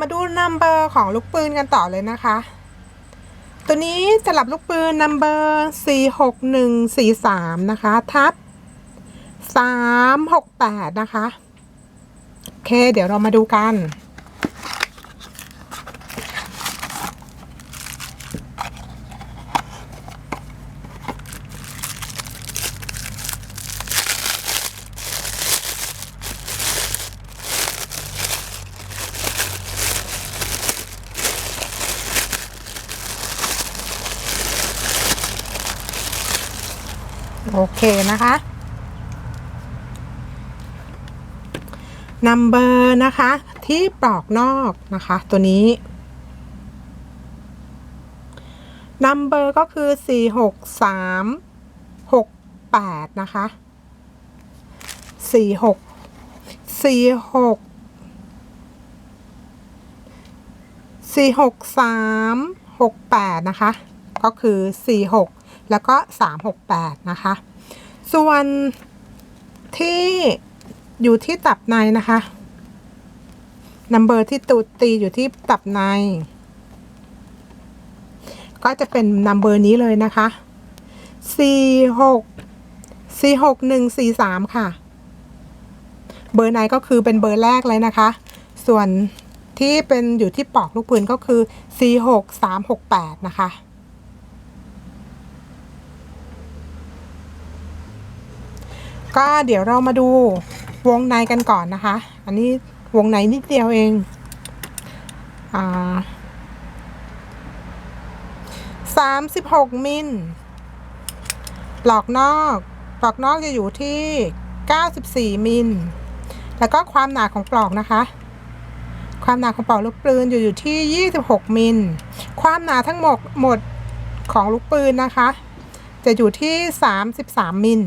มาดูนัมเบอร์ของลูกปืนกันต่อเลยนะคะ ตัวนี้สลับลูกปืนนัมเบอร์สี่หกหนึ่งสี่สามนะคะทับสามหกแปดนะคะ โอเค เดี๋ยวเรามาดูกัน โอเคนะคะ นัมเบอร์นะคะ ที่ปลอกนอกนะคะ ตัวนี้นัมเบอร์ก็คือสี่หกสามหกแปดนะคะสี่หกสี่หกสี่หกสามหกแปดนะคะ ก็คือสี่หก แล้วก็สามหกแปดนะคะ ส่วนที่อยู่ที่ตับในนะคะนัมเบอร์ที่ตูดตีอยู่ที่ตับใน ก็จะเป็นนัมเบอร์นี้เลยนะคะสี่หกสี่หกหนึ่งสี่สามค่ะ เบอร์ในก็คือเป็นเบอร์แรกเลยนะคะ ส่วนที่เป็นอยู่ที่ปอกลูกปืนก็คือสี่หกสามหกแปดนะคะ ก็เดี๋ยวเรามาดูวงในกันก่อนนะคะ อันนี้วงในนิดเดียวเองอ่าสามสิบหกมิลปลอกนอกปลอกนอกจะอยู่ที่เก้าสิบสี่มิล แล้วก็ความหนาของปลอกนะคะ ความหนาของปลอกลูกปืนอยู่อยู่ที่ยี่สิบหกมิล ความหนาทั้งหมดหมดของลูกปืนนะคะ จะอยู่ที่สามสิบสามมิล